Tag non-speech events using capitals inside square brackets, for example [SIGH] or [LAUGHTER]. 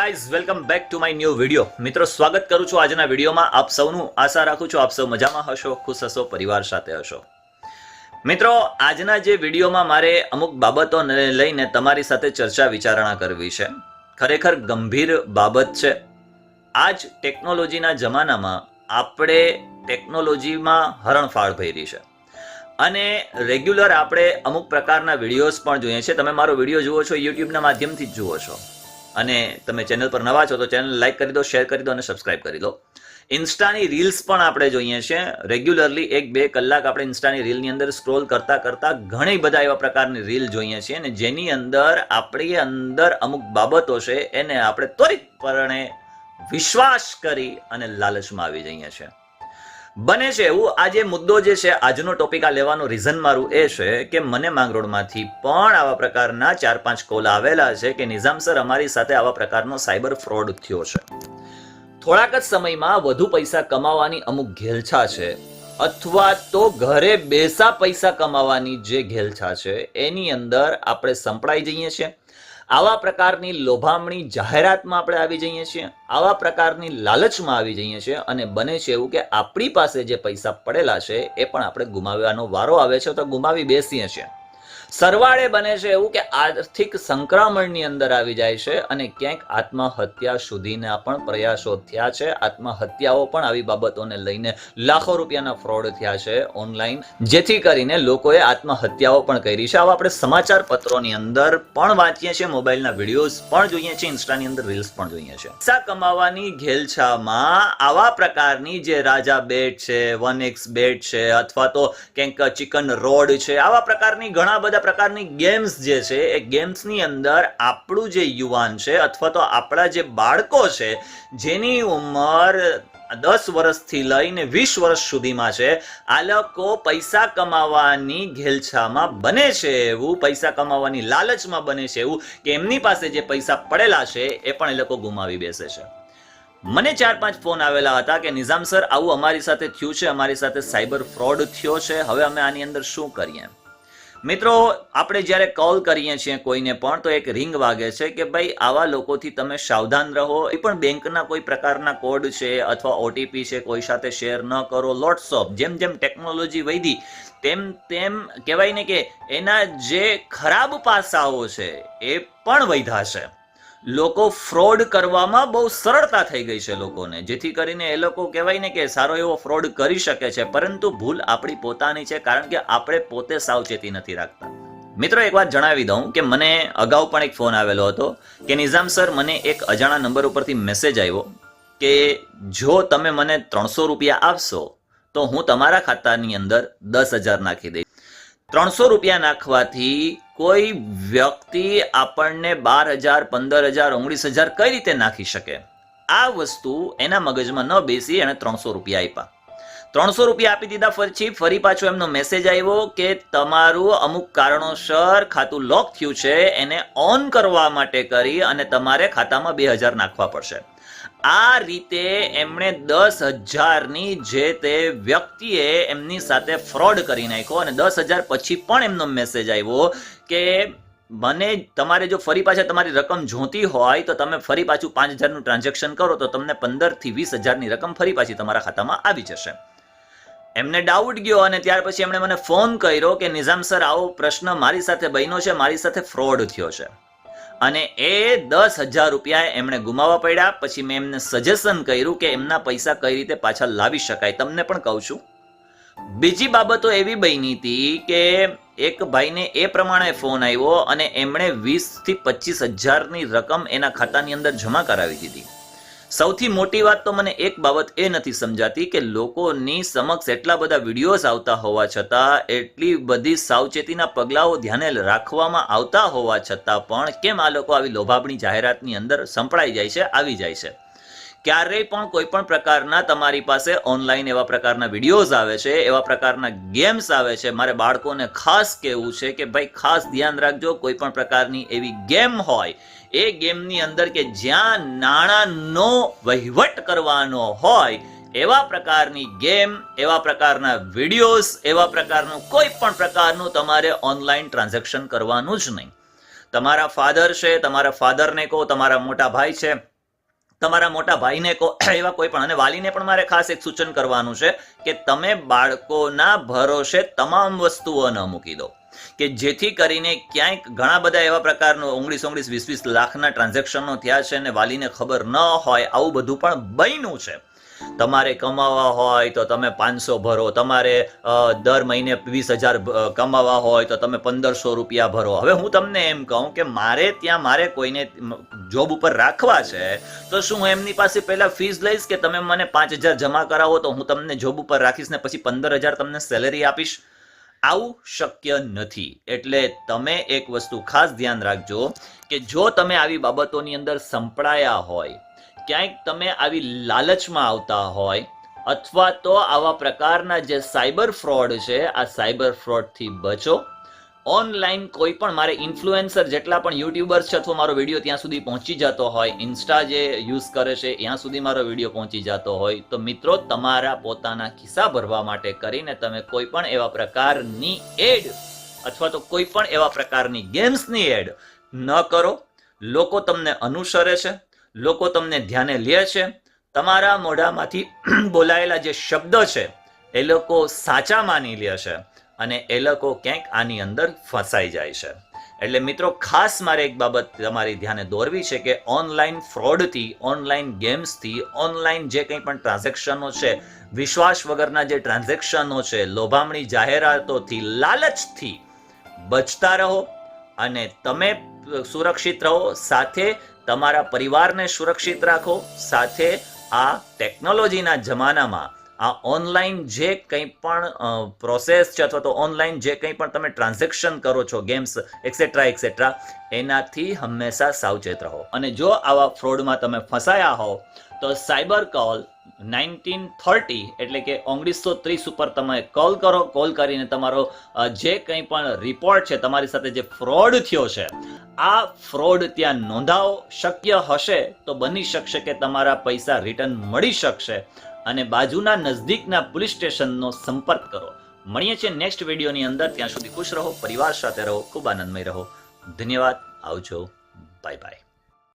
Guys welcome back to my new video મિત્રો, સ્વાગત કરું છું આજના વિડીયોમાં. આપ સૌનું આશા રાખું છું આપ સૌ મજામાં હશો, ખુશ હશો, પરિવાર સાથે હશો. મિત્રો, આજના જે વિડીયોમાં મારે અમુક બાબતોને લઈને તમારી સાથે ચર્ચા વિચારણા કરવી છે. ખરેખર ગંભીર બાબત છે. આજ ટેકનોલોજીના જમાનામાં આપણે ટેકનોલોજીમાં હરણફાળ ભરી છે. અને રેગ્યુલર આપણે અમુક પ્રકારના વિડીયોઝ પણ જોઈએ છે. તમે મારો વીડિયો જુઓ છો, યુટ્યુબના માધ્યમથી જ જુઓ છો. અને તમે ચેનલ પર નવા છો તો ચેનલ લાઈક કરી દો શેર કરી દો અને સબસ્ક્રાઇબ કરી દો. ઇન્સ્ટાની રીલ્સ પણ આપણે જોઈએ છીએ રેગ્યુલરલી એક બે કલાક આપણે ઇન્સ્ટાની રીલની અંદર સ્ક્રોલ કરતા કરતા ઘણી બધા એવા પ્રકારની રીલ જોઈએ છીએ અને જેની અંદર આપણી અંદર અમુક બાબતો છે એને આપણે ત્વરિતપણે વિશ્વાસ કરી અને લાલચમાં આવી જઈએ છીએ. બને છે એવું આ જે મુદ્દો જે છે, આજનો ટોપિક આ લેવાનું રીઝન મારું એ છે કે મને માંગરોળમાંથી પણ આવા પ્રકારના ચાર પાંચ કોલ આવેલા છે કે નિઝામ સર અમારી સાથે આવા પ્રકારનો સાયબર ફ્રોડ થયો છે. થોડાક જ સમયમાં વધુ પૈસા કમાવાની અમુક ઘેલછા છે, અથવા તો ઘરે બેસા પૈસા કમાવાની જે ઘેલછા છે, એની અંદર આપણે સંપડાઈ જઈએ છીએ. આવા પ્રકારની લોભામણી જાહેરાતમાં આપણે આવી જઈએ છીએ, આવા પ્રકારની લાલચમાં આવી જઈએ છીએ અને બને છે એવું કે આપણી પાસે જે પૈસા પડેલા છે એ પણ આપણે ગુમાવવાનો વારો આવે છે તો ગુમાવી બેસીએ છીએ. સરવાળે બને છે એવું કે આર્થિક સંક્રમણની અંદર આવી જાય છે અને ક્યાંક આત્મહત્યા સુધીના પણ પ્રયાસો થયા છે. આત્મહત્યાઓ પણ આવી બાબતોને લઈને લાખો રૂપિયાના ફ્રોડ થયા છે ઓનલાઈન. જેથી કરીને લોકોએ આત્મહત્યાઓ પણ કરી છે. આવા આપણે સમાચાર પત્રોની અંદર પણ વાંચીએ છીએ, મોબાઈલના વિડીયોઝ પણ જોઈએ છીએ, ઇન્સ્ટાની અંદર રીલ્સ પણ જોઈએ છીએ. પૈસા કમાવાની ઘેલછામાં આવા પ્રકારની જે રાજા બેટ છે, વન એક્સ બેટ છે, અથવા તો ક્યાંક ચિકન રોડ છે, આવા પ્રકારની ઘણા બધા પ્રકારની ગેમ્સ જે છે, એ ગેમ્સની અંદર આપણું જે યુવાન છે અથવા તો આપણા જે બાળકો છે, જેની ઉંમર દસ વર્ષથી લઈને વીસ વર્ષ સુધીમાં છે, આ લોકો પૈસા કમાવાની ઘેલછામાં બને છે એવું, પૈસા કમાવાની લાલચમાં બને છે એવું કે એમની પાસે જે પૈસા પડેલા છે, એ પણ એ લોકો ગુમાવી બેસે છે. મને ચાર પાંચ ફોન આવેલા હતા કે નિઝામ સર, આવું અમારી સાથે થયું છે, અમારી સાથે સાયબર ફ્રોડ થયો છે, હવે અમે આની અંદર શું કરીએ? મિત્રો, આપણે જ્યારે કોલ કરીએ છીએ કોઈને પણ, તો એક રિંગ વાગે છે કે ભાઈ, આવા લોકોથી તમે સાવધાન રહો. એ પણ બેંકના કોઈ પ્રકારના કોડ છે અથવા ઓટીપી છે, કોઈ સાથે શેર ન કરો. લોટ્સ જેમ જેમ ટેકનોલોજી વધી, તેમ તેમ કહેવાય ને કે એના જે ખરાબ પાસાઓ છે, એ પણ વધ્યા છે. લોકો ફ્રોડ કરવામાં બહુ સરળતા થઈ ગઈ છે લોકોને. જેથી કરીને એ લોકો કહેવાય ને કે સારો એવો ફ્રોડ કરી શકે છે, પરંતુ ભૂલ આપણી પોતાની છે, કારણ કે આપણે પોતે સાવચેતી નથી રાખતા. મિત્રો, એક વાત જણાવી દઉં કે મને અગાઉ પણ એક ફોન આવેલો હતો કે, નિઝામ સર, મને એક અજાણા નંબર ઉપરથી મેસેજ આવ્યો કે, જો તમે મને ત્રણસો રૂપિયા આપશો, તો હું તમારા ખાતાની અંદર દસ હજાર નાખી દઈશ. ત્રણસો રૂપિયા નાખવાથી કોઈ વ્યક્તિ આપણને બાર હજાર, પંદર હજાર, ઓગણીસ હજાર કઈ રીતે નાખી શકે? આ વસ્તુ એના મગજમાં ન બેસી એણે ત્રણસો રૂપિયા આપ્યા. ત્રણસો રૂપિયા આપી દીધા પછી ફરી પાછો એમનો મેસેજ આવ્યો કે તમારું અમુક કારણોસર ખાતું લોક થયું છે, એને ઓન કરવા માટે કરી અને તમારે ખાતામાં બે હજાર નાખવા પડશે. આ રીતે એમણે દસ હજારની જે તે વ્યક્તિએ એમની સાથે ફ્રોડ કરી નાખ્યો અને દસ હજાર પછી પણ એમનો મેસેજ આવ્યો કે મને તમારે જો ફરી પાછા તમારી રકમ જોતી હોય તો તમે ફરી પાછું પાંચ હજારનું ટ્રાન્ઝેક્શન કરો તો તમને પંદરથી વીસ હજારની રકમ ફરી પાછી તમારા ખાતામાં આવી જશે. એમને ડાઉટ ગયો અને ત્યાર પછી એમણે મને ફોન કર્યો કે, નિઝામ સર આવો પ્રશ્ન મારી સાથે બન્યો છે, મારી સાથે ફ્રોડ થયો છે. અને એ દસ હજાર રૂપિયા એમણે ગુમાવવા પડ્યા. પછી મેં એમને સજેશન કર્યું કે એમના પૈસા કઈ રીતે પાછા લાવી શકાય. તમને પણ કહું છું. બીજી બાબતો એવી બની હતી કે એક ભાઈને એ પ્રમાણે ફોન આવ્યો અને એમણે વીસથી પચીસ હજારની રકમ એના ખાતાની અંદર જમા કરાવી દીધી. સૌથી મોટી વાત તો મને એક બાબત એ નથી સમજાતી કે લોકોની સમક્ષ એટલા બધા વિડીયોઝ આવતા હોવા છતાં, એટલી બધી સાવચેતીના પગલાઓ ધ્યાને રાખવામાં આવતા હોવા છતાં પણ કેમ આ લોકો આવી લોભામણી જાહેરાતની અંદર સંપળાઈ જાય છે, આવી જાય છે? ક્યારેય પણ કોઈ પણ પ્રકારના તમારી પાસે ઓનલાઈન એવા પ્રકારના વિડીયોઝ આવે છે, એવા પ્રકારના ગેમ્સ આવે છે, મારે બાળકોને ખાસ કહેવું છે કે ભાઈ ખાસ ધ્યાન રાખજો, કોઈ પણ પ્રકારની એવી ગેમ હોય, એ ગેમની અંદર કે જ્યાં નાણાંનો વહીવટ કરવાનો હોય, એવા પ્રકારની ગેમ એવા પ્રકારના વિડીયોઝ એવા પ્રકારનું કોઈ પણ પ્રકારનું તમારે ઓનલાઈન ટ્રાન્ઝેક્શન કરવાનું જ નહીં. તમારા ફાધર છે, તમારા ફાધરને કહો, તમારા મોટા ભાઈ છે તમારા મોટા ભાઈને [CLEARS THROAT] એવા કોઈ પણ. અને વાલીને પણ મારે ખાસ એક સૂચન કરવાનું છે કે તમે બાળકોના ભરોસે તમામ વસ્તુઓ ન મૂકી દો. કે જેથી કરીને ક્યાંક ઘણા બધા એવા પ્રકારનો ઓગણીસ ઓગણીસ વીસ વીસ લાખના ટ્રાન્ઝેક્શનો થયા છે અને વાલીને ખબર ન હોય આવું બધું પણ બન્યું છે. તમારે કમાવા હોય તો તમે પાંચસો ભરો. તમારે દર મહિને વીસ હજાર કમાવા હોય તો તમે પંદરસો રૂપિયા ભરો. હવે હું તમને એમ કહું કે મારે ત્યાં મારે કોઈને જોબ ઉપર રાખવા છે, તો શું હું એમની પાસે પહેલાં ફીસ લઈશ કે તમે મને પાંચ હજાર જમા કરાવો તો હું તમને જોબ ઉપર રાખીશ ને પછી પંદર હજાર તમને સેલેરી આપીશ? આવું શક્ય નથી. એટલે તમે એક વસ્તુ ખાસ ધ્યાન રાખજો કે જો તમે આવી બાબતોની અંદર સંપળાયા હોય ક્યાંક તમે આવી લાલચમાં આવતા હોય અથવા તો આવા પ્રકારના જે સાયબર ફ્રોડ છે, આ સાયબર ફ્રોડથી બચો. ઓનલાઈન કોઈ પણ મારે ઇન્ફ્લુએન્સર જેટલા પણ યુટ્યુબર્સ છે અથવા મારો વીડિયો ત્યાં સુધી પહોંચી જતો હોય, ઇન્સ્ટા જે યુઝ કરે છે, ત્યાં સુધી મારો વીડિયો પહોંચી જતો હોય, તો મિત્રો તમારા પોતાના ખિસ્સા ભરવા માટે કરીને તમે કોઈ પણ એવા પ્રકારની એડ અથવા તો કોઈ પણ એવા પ્રકારની ગેમ્સની એડ ન કરો. લોકો તમને અનુસરે છે લોકો તમને ધ્યાને લે છે. તમારા મોઢામાંથી [CLEARS THROAT] બોલાયેલા જે શબ્દ છે, એ લોકો સાચા માની લે છે અને એ લોકો ક્યાંક આની અંદર ફસાઈ જાય છે. એટલે મિત્રો, ખાસ મારે એક બાબત તમારી ધ્યાને દોરવી છે કે ઓનલાઈન ફ્રોડથી, ઓનલાઈન ગેમ્સથી, ઓનલાઈન જે કંઈ પણ ટ્રાન્ઝેક્શનો છે, વિશ્વાસ વગરના જે ટ્રાન્ઝેક્શનો છે, લોભામણી જાહેરાતોથી, લાલચથી બચતા રહો અને તમે સુરક્ષિત રહો. સાથે તમારા પરિવારને સુરક્ષિત રાખો. સાથે આ ટેકનોલોજીના જમાનામાં આ ઓનલાઈન જે કંઈ પણ પ્રોસેસ છે અથવા તો ઓનલાઈન જે કંઈ પણ તમે ટ્રાન્ઝેક્શન કરો છો, ગેમ્સ એક્સેટ્રા એક્સેટ્રા એનાથી હંમેશા સાવચેત રહો. અને જો આવા ફ્રોડમાં તમે ફસાયા હો તો સાયબર કોલ નાઇન્ટીન થર્ટી એટલે કે ઓગણીસો ત્રીસ ઉપર તમે કોલ કરો, કોલ કરીને તમારો જે કંઈ પણ રિપોર્ટ છે તમારી સાથે જે ફ્રોડ થયો છે, આ ફ્રોડ ત્યાં નોંધાવો, શક્ય હશે તો બની શકશે કે તમારા પૈસા રિટર્ન મળી શકશે. અને બાજુના નજદીકના પોલીસ સ્ટેશનનો સંપર્ક કરો. મળીએ છીએ નેક્સ્ટ વિડીયોની અંદર. ત્યાં સુધી ખુશ રહો, પરિવાર સાથે રહો, ખૂબ આનંદમય રહો. ધન્યવાદ. આવજો. Bye bye.